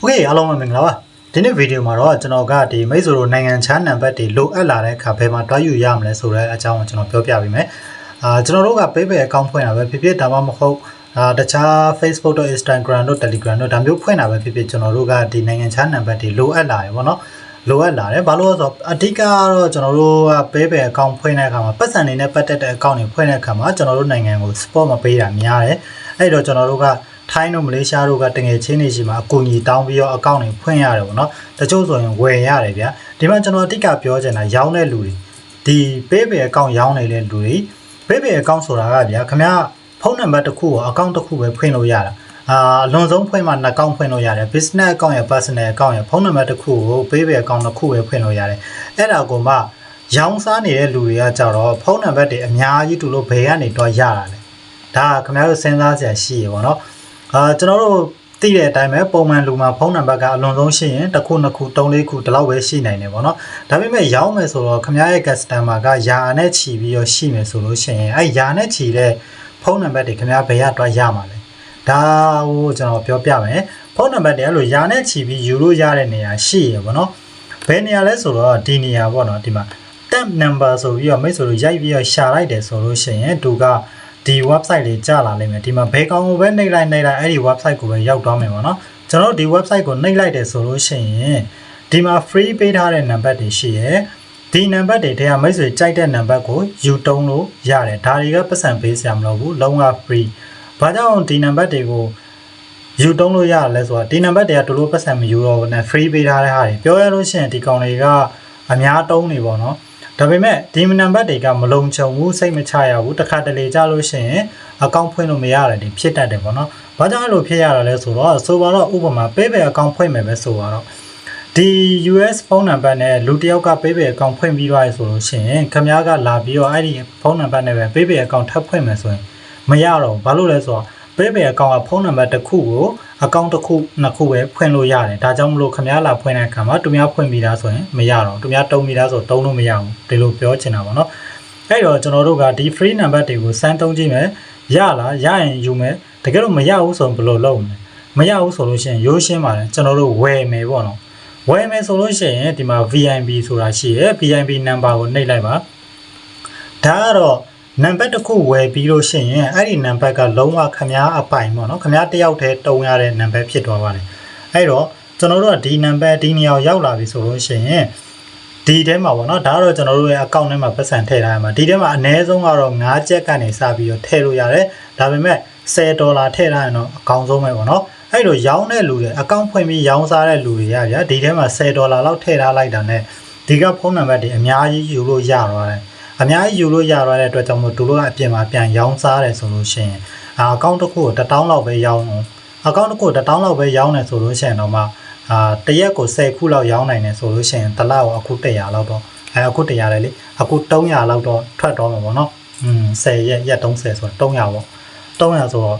โอเคအားလုံးပဲမင်္ဂလာပါဒီနေ့ဗီဒီယိုမှာတော့ကျွန်တော်ကဒီမိတ်ဆွေတို့နိုင်ငံခြားနံပါတ်တွေလိုအပ်လာတဲ့အခါဘယ်မှာတွားယူရမလဲဆိုတဲ့အကြောင်းကိုကျွန်တော်ပြောပြပေးမယ်အာကျွန်တော်တို့က PayPal account ဖွင့်တာပဲဖြစ်ဖြစ်ဒါမှမဟုတ်အာတခြား Facebook တို့ Instagram တို့ Telegram တို့ဒါမျိုးဖွင့်တာပဲဖြစ်ဖြစ်ကျွန်တော်တို့ကဒီနိုင်ငံခြားနံပါတ်တွေလိုအပ်လာတယ်ပေါ့နော်လိုအပ်လာတယ်ဘာလို့လဲဆိုတော့အဓိကကတော့ကျွန်တော်တို့က PayPal account ဖွင့်တဲ့အခါမှာပတ်စံနေနဲ့ပတ်သက်တဲ့ account တွေဖွင့်တဲ့အခါမှာကျွန်တော်တို့နိုင်ငံကို support မပေးတာများတယ်အဲ့တော့ကျွန်တော်တို့က ထိုင်းတို့မလေးရှားတို့ကတငယ်ချင်းတွေရှိမှာအကူအညီတောင်းပြီးတော့အကောင့်တွေဖွင့်ရတယ်ပေါ့နော်တချို့ဆိုရင်ဝယ်ရတယ်ဗျာဒီမှာကျွန်တော်အတိတ်ကပြောချင်တာရောင်းတဲ့လူတွေဒီ PayPal အကောင့်ရောင်းနေတဲ့လူတွေ PayPal အကောင့်ဆိုတာကဗျာခင်ဗျားဖုန်းနံပါတ်တစ်ခုကိုအကောင့်တစ်ခုပဲဖွင့်လို့ရတာအာအလွန်ဆုံးဖွင့်မှနှစ်ကောင့်ဖွင့်လို့ရတယ် business account ရ personal account ရဖုန်းနံပါတ်တစ်ခုကို PayPal account တစ်ခုပဲဖွင့်လို့ရတယ်အဲ့ဒါကိုမှရောင်းစားနေတဲ့လူတွေကကြတော့ဖုန်းနံပါတ်တွေအများကြီးတူလို့ဘယ်ကနေတော့ရတာလဲဒါကခင်ဗျားတို့စဉ်းစားစရာရှိရေပေါ့နော် အာကျွန်တော်တို့သိတဲ့အတိုင်းပဲပုံမှန်လူမှာဖုန်းနံပါတ်ကအလွန်ဆုံးရှိရင်တစ်ခုနှစ်ခုသုံးလေးခုဒီလောက်ပဲရှိနိုင်တယ်ပေါ့နော်ဒါပေမဲ့ရောင်းမယ်ဆိုတော့ခင်ဗျားရဲ့ customer ကယာနဲ့ချီပြီးတော့ရှိမယ်ဆိုလို့ရှိရင်အဲယာနဲ့ချီတဲ့ဖုန်းနံပါတ်တွေခင်ဗျားဘယ်ရတော့ရမှာလဲဒါကိုကျွန်တော်ပြောပြမယ်ဖုန်းနံပါတ်တွေအဲ့လိုယာနဲ့ချီပြီးယူလို့ရတဲ့နေရာရှိရပေါ့နော်ဘယ်နေရာလဲဆိုတော့ဒီနေရာပေါ့နော်ဒီမှာ tab number ဆိုပြီးတော့မိတ်ဆွေတို့ရိုက်ပြီးတော့ရှာလိုက်တယ်ဆိုလို့ရှိရင်သူက ဒီ website လေးကြာလာလိမ့်မယ်ဒီမှာဘယ်ကောင်ကိုပဲနှိပ်လိုက်နှိပ်လိုက်အဲ့ဒီ website ကိုပဲရောက်သွားမယ်ပေါ့နော်ကျွန်တော်တို့ဒီ website ကိုနှိပ်လိုက်တယ်ဆိုလို့ရှိရင်ဒီမှာ free ပေးထားတဲ့ number တွေရှိရယ်ဒီနံပါတ်တွေထဲကမိတ်ဆွေကြိုက်တဲ့နံပါတ်ကိုယူတုံးလို့ရတယ်ဒါတွေကပတ်စံပေးစရာမလိုဘူးလုံးဝ free ဘာကြောင့်ဒီနံပါတ်တွေကိုယူတုံးလို့ရလဲဆိုတော့ဒီနံပါတ်တွေကတူလို့ပတ်စံမယူတော့ဘူးနဲ့ free ပေးထားတဲ့ဟာတွေပြောရလို့ရှိရင်ဒီကောင်တွေကအများတုံးနေပေါ့နော် ဒါပေမဲ့ဒီနံပါတ်တွေကမလုံခြုံဘူးစိတ်မချရဘူးတစ်ခါတလေကြလို့ရှိရင်အကောင့်ဖွင့်လို့မရတယ်ဒီဖြစ်တတ်တယ်ပေါ့နော်ဘာကြောင့်အဲ့လိုဖြစ်ရတာလဲဆိုတော့ဆိုပါတော့ဥပမာ PayPal အကောင့်ဖွင့်မယ်ပဲဆိုတော့ဒီ US ဖုန်းနံပါတ်နဲ့လူတစ်ယောက်က PayPal အကောင့်ဖွင့်ပြီးသွားရဆိုလို့ရှိရင်ခင်ဗျားကလာပြီးတော့အဲ့ဒီဖုန်းနံပါတ်နဲ့ပဲ PayPal အကောင့်ထပ်ဖွင့်မယ်ဆိုရင်မရတော့ဘူးဘာလို့လဲဆိုတော့ PayPal အကောင့်ကဖုန်းနံပါတ်တစ်ခုကို အကောင့်တစ်ခုနှစ်ခုပဲဖွင့်လို့ရတယ်ဒါကြောင့်မလို့ခင်ဗျားလာဖွင့်တဲ့အခါမှာသူများဖွင့်ပြီးသားဆိုရင်မရတော့ဘူးသူများတုံးပြီးသားဆိုတုံးလို့မရဘူးဒီလိုပြောချင်တာပေါ့နော်အဲ့တော့ကျွန်တော်တို့ကဒီ free number တွေကိုစမ်းသုံးကြည့်မယ်ရလားရရင်ယူမယ်တကယ်လို့မရဘူးဆိုရင်ဘယ်လိုလုပ်မလဲမရဘူးဆိုလို့ရှိရင်ရိုးရှင်းပါတယ်ကျွန်တော်တို့ဝယ်မယ်ပေါ့နော်ဝယ်မယ်ဆိုလို့ရှိရင်ဒီမှာ VIP ဆိုတာရှိရယ် VIP number ကိုနှိပ်လိုက်ပါဒါကတော့ နံပါတ်တစ်ခုဝယ်ပြီးလို့ရှိရင်အဲ့ဒီနံပါတ်ကလုံးဝခမားအပိုင်ပေါ့နော်ခမားတစ်ယောက်တည်းတုံးရတဲ့နံပါတ်ဖြစ်သွားပါတယ်အဲ့တော့ကျွန်တော်တို့ကဒီနံပါတ်ဒီနေရာကိုရောက်လာပြီဆိုလို့ရှိရင်ဒီထဲမှာပေါ့နော်ဒါကတော့ကျွန်တော်တို့ရဲ့အကောင့်ထဲမှာပတ်စံထည့်ထားရမှာဒီထဲမှာအနည်းဆုံးကတော့9ချက်ကနေစပြီးတော့ထည့်လို့ရတယ်ဒါပေမဲ့10ဒေါ်လာထည့်ထားရင်တော့အကောင်းဆုံးပဲပေါ့နော်အဲ့တော့ရောင်းတဲ့လူတွေအကောင့်ဖွင့်ပြီးရောင်းစားတဲ့လူတွေရဗျာဒီထဲမှာ10ဒေါ်လာလောက်ထည့်ထားလိုက်တာ ਨੇ ဒီကဖုန်းနံပါတ်တွေအများကြီးယူလို့ရသွားတယ် အများကြီးယူလို့ရရတဲ့အတွက်ကြောင့်မို့သူတို့ကအပြင်မှာပြန်ရောင်းစားတယ်ဆိုလို့ရှိရင်အာအကောင့်တစ်ခုကို1000လောက်ပဲရောင်းအောင်အကောင့်တစ်ခု1000လောက်ပဲရောင်းတယ်ဆိုလို့ရှိရင်တော့မှအာတရက်ကို10ခုလောက်ရောင်းနိုင်တယ်ဆိုလို့ရှိရင်တစ်လကိုအခု100လောက်တော့အဲအခု100လေလေအခု300လောက်တော့ထွက်တော့မှာပေါ့နော်อืม10ရက်ရက်30ဆိုတော့300ပေါ့300ဆိုတော့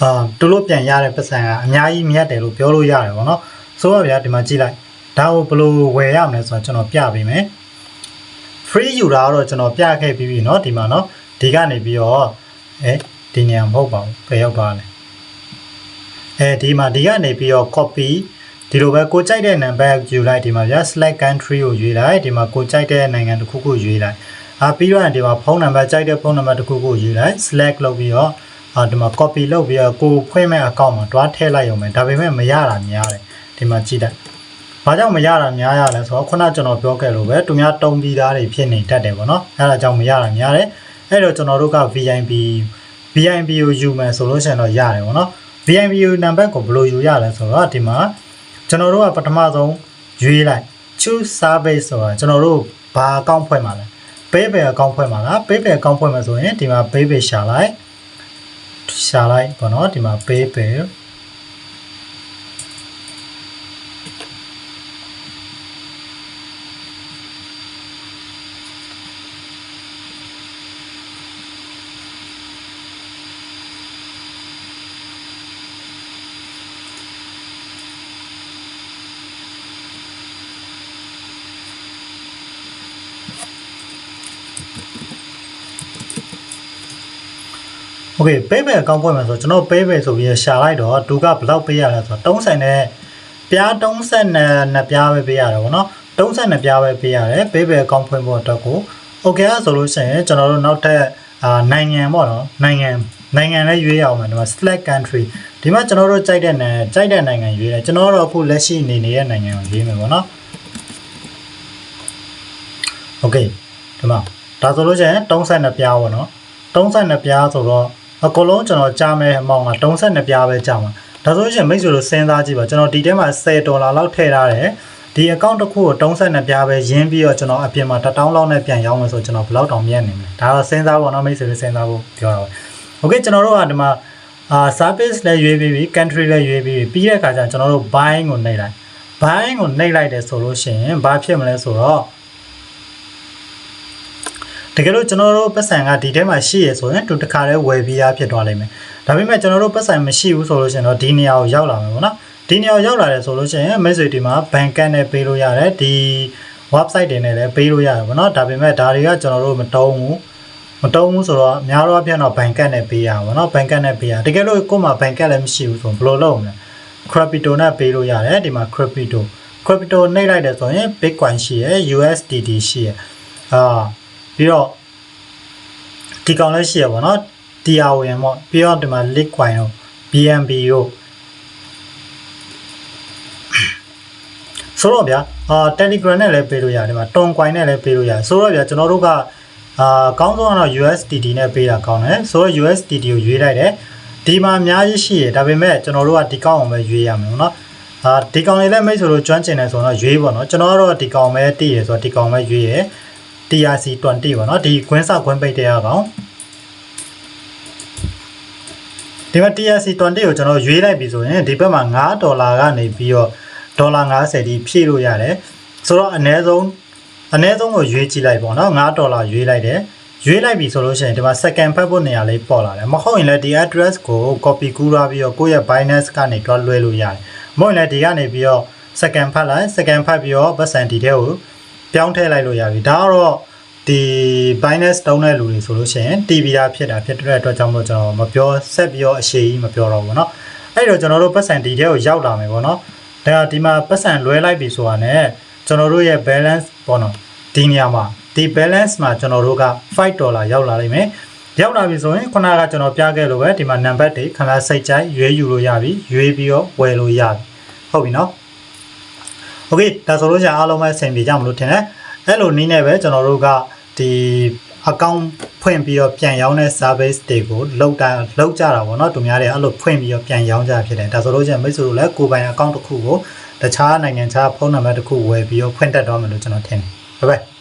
အာသူတို့ပြန်ရတဲ့ပတ်စံကအများကြီးမြတ်တယ်လို့ပြောလို့ရတယ်ပေါ့နော်ဆိုတော့ဗျာဒီမှာကြည့်လိုက် ဒါကိုဘယ်လိုဝယ်ရမလဲဆိုတော့ကျွန်တော်ပြပေးမယ် free ယူတာကတော့ကျွန်တော်ပြခဲ့ပြီးပြီเนาะဒီမှာเนาะဒီကနေပြီးတော့အဲဒီနေရာမဟုတ်ပါဘူးဘယ်ရောက်သွားလဲအဲဒီမှာဒီကနေပြီးတော့ copy ဒီလိုပဲကိုကြိုက်တဲ့ number ယူလိုက်ဒီမှာဗျာ select country ကိုရွေးလိုက်ဒီမှာကိုကြိုက်တဲ့နိုင်ငံတစ်ခုခုရွေးလိုက်အာပြီးတော့ဒီမှာဖုန်းနံပါတ်ကြိုက်တဲ့ဖုန်းနံပါတ်တစ်ခုခုရွေးလိုက် select လုပ်ပြီးတော့အာဒီမှာ copy လုပ်ပြီးတော့ကိုဖွင့်မဲ့ account မှာတွားထည့်လိုက်ရုံပဲဒါပေမဲ့မရတာများတယ်ဒီမှာကြည့်လိုက် ဘာကြောင့်မရတာများရလဲဆိုတော့ခုနကျွန်တော်ပြောခဲ့လို့ပဲသူများတုံးပြီးသားတွေဖြစ်နေတတ်တယ်ပေါ့နော်အဲဒါကြောင့်မရတာများတယ်အဲ့တော့ကျွန်တော်တို့က VIP VIP ကိုယူမယ်ဆိုလို့ရှိရင်တော့ရတယ်ပေါ့နော် VIP ကိုနံပါတ်ကိုဘယ်လိုယူရလဲဆိုတော့ဒီမှာကျွန်တော်တို့ကပထမဆုံးရွေးလိုက် choose service ဆိုတာကျွန်တော်တို့ဘာအကောင့်ဖွင့်မှာလဲ PayPal အကောင့်ဖွင့်မှာလား PayPal အကောင့်ဖွင့်မှာဆိုရင်ဒီမှာ PayPal ရှာလိုက်ရှာလိုက်ပေါ့နော်ဒီမှာ PayPal โอเค PayPal အကောင့်ဖွင့်မယ်ဆိုတော့ကျွန်တော် PayPal ဆိုပြီးရှာလိုက်တော့သူကဘယ်လောက်ပေးရလဲဆိုတော့30နဲ့ပြား30နဲ့နှစ်ပြားပဲပေးရတယ်ဗောနော်30နဲ့ပြားပဲပေးရတယ် PayPal အကောင့်ဖွင့်ဖို့အတွက်ကို okay အဲ့ဆိုလို့ရှိရင်ကျွန်တော်တို့နောက်ထပ်အာနိုင်ငံပေါ့နော်နိုင်ငံနိုင်ငံလည်းရွေးရအောင်မယ်ဒီမှာ select country ဒီမှာကျွန်တော်တို့ကြိုက်တဲ့နိုင်ငံကြိုက်တဲ့နိုင်ငံရွေးတယ်ကျွန်တော်တို့အခုလက်ရှိနေနေတဲ့နိုင်ငံကိုရွေးမယ်ဗောနော် okay ဒီမှာဒါဆိုလို့ရှိရင်32ပြားပေါ့နော်32ပြားဆိုတော့ အကုန်လုံးကျွန်တော်ကြားမဲ့အမောင်းက32ပြားပဲကြားမှာဒါဆိုလို့ရှိရင်မိတ်ဆွေတို့စဉ်းစားကြည့်ပါကျွန်တော်ဒီထဲမှာ10ဒေါ်လာလောက်ထည့်ထားတယ်ဒီ account တစ်ခုကို32ပြားပဲရင်းပြီးတော့ကျွန်တော်အပြင်မှာ1000လောက်နဲ့ပြန်ရောင်းမယ်ဆိုကျွန်တော်ဘယ်လောက်တောင်မြတ်နေမလဲဒါတော့စဉ်းစားပါတော့မိတ်ဆွေတို့စဉ်းစားဖို့ပြောတာပါ okay ကျွန်တော်တို့ကဒီမှာအာ service လည်းရွေးပြီးပြီ country လည်းရွေးပြီးပြီပြီးတဲ့အခါကျရင်ကျွန်တော်တို့ buying ကိုနှိပ်လိုက် buying ကိုနှိပ်လိုက်တယ်ဆိုလို့ရှိရင်ဘာဖြစ်မလဲဆိုတော့ တကယ်လို့ကျွန်တော်တို့ပတ်စံကဒီထဲမှာရှိရဆိုရင်သူတစ်ခါတည်းဝယ်ပြီးသားဖြစ်သွားလိမ့်မယ်ဒါပေမဲ့ကျွန်တော်တို့ပတ်စံမရှိဘူးဆိုလို့ရှိရင်တော့ဒီနေရာကိုရောက်လာမယ်ပေါ့နော်ဒီနေရာကိုရောက်လာတယ်ဆိုလို့ရှိရင် message ဒီမှာ bank card နဲ့ပေးလို့ရတယ်ဒီ website တွေနဲ့လည်းပေးလို့ရတယ်ပေါ့နော်ဒါပေမဲ့ဒါတွေကကျွန်တော်တို့မတုံးဘူးမတုံးဘူးဆိုတော့များတော့အပြန်တော့ bank card နဲ့ပေးရပါဘောနော် bank card နဲ့ပေးရတကယ်လို့ကို့မှာ bank card လည်းမရှိဘူးဆိုရင်ဘယ်လိုလုပ်မလဲ crypto နဲ့ပေးလို့ရတယ်ဒီမှာ crypto crypto နှိပ်လိုက်တယ်ဆိုရင် bitcoin ရှိရယ် USDT ရှိရယ်အာ ပြီးတော့ဒီကောင်လည်းရှိရပါတော့ TRON ပေါ့ပြီးတော့ဒီမှာ Litcoin တို့ BNB တို့ဆိုတော့ဗျာအာ Telegram နဲ့လည်းပေးလို့ရတယ်ဒီမှာ Toncoin နဲ့လည်းပေးလို့ရတယ်ဆိုတော့ဗျာကျွန်တော်တို့ကအာကောင်းဆုံးကတော့ USDT နဲ့ပေးတာကောင်းတယ်ဆိုတော့ USDT ကိုရွေးလိုက်တယ်ဒီမှာအများကြီးရှိရဒါပေမဲ့ကျွန်တော်တို့ကဒီကောင်အောင်ပဲရွေးရမယ်ပေါ့နော်အာဒီကောင်လေးလည်းမိတ်ဆိုလို့ကျွမ်းကျင်တယ်ဆိုတော့ရွေးပါတော့ကျွန်တော်ကတော့ဒီကောင်ပဲတည်ရဆိုတော့ဒီကောင်ပဲရွေးရ TRC 20ပေါ့နော်ဒီကွင်းစကွင်းပိတ်တဲ့ကောင်ဒီမှာ TRC 20ကိုကျွန်တော်ရွေးလိုက်ပြီဆိုရင်ဒီဘက်မှာ9ဒေါ်လာကနေပြီးတော့ဒေါ်လာ90ဒီဖြည့်လို့ရတယ်ဆိုတော့အနည်းဆုံးအနည်းဆုံးကိုရွေးကြည့်လိုက်ပေါ့နော်9ဒေါ်လာရွေးလိုက်တယ်ရွေးလိုက်ပြီဆိုလို့ရှိရင်ဒီမှာ second ဖတ်ဖို့နေရာလေးပေါ်လာတယ်မဟုတ်ရင်လည်းဒီ address ကို copy ကူးထားပြီးတော့ကိုယ့်ရဲ့ Binance ကနေတွားလွှဲလို့ရတယ်မဟုတ်ရင်လည်းဒီကနေပြီးတော့ second ဖတ်လိုက် second ဖတ်ပြီးတော့ပတ်စံဒီထဲကို ပြောင်းထည့်လိုက်လို့ရပြီဒါကတော့ဒီ Binance တုံးတဲ့လူတွေဆိုလို့ရှိရင် TV တာဖြစ်တာဖြစ်တဲ့အတွက်ကြောင့်မို့ကျွန်တော်မပြောဆက်ပြီးတော့အရှိကြီးမပြောတော့ဘူးเนาะအဲ့တော့ကျွန်တော်တို့ပတ်စံဒီထဲကိုရောက်လာမယ်ပေါ့နော်ဒါဒီမှာပတ်စံလွှဲလိုက်ပြီဆိုတာ ਨੇ ကျွန်တော်တို့ရဲ့ balance ပေါ့နော်ဒီနေရာမှာဒီ balance မှာကျွန်တော်တို့က5ဒေါ်လာရောက်လာလိမ့်မယ်ရောက်လာပြီဆိုရင်ခုနကကျွန်တော်ပြခဲ့လို့ပဲဒီမှာနံပါတ်တွေခဏစိတ်ကြိုက်ရွေးယူလို့ရပြီရွေးပြီးတော့ဝယ်လို့ရပြီဟုတ်ပြီနော် โอเคဒါဆိုလို့ရှိရင်အားလုံးပဲအဆင်ပြေကြမလို့ထင်တယ်အဲ့လိုနည်းနဲ့ပဲကျွန်တော်တို့ကဒီ account ဖွင့်ပြီးတော့ပြန်ရောင်းတဲ့ service တွေကိုလောက်တာလောက်ကြတာပေါ့နော်သူများတွေအဲ့လိုဖွင့်ပြီးတော့ပြန်ရောင်းကြဖြစ်တယ်ဒါဆိုလို့ရှိရင်မိတ်ဆွေတို့လည်းကိုယ်ပိုင် account တစ်ခုကိုတခြားနိုင်ငံခြားဖုန်းနံပါတ်တစ်ခုဝယ်ပြီးတော့ဖွင့်တတ်တော့မယ်လို့ကျွန်တော်ထင်တယ်ဘယ်ပဲ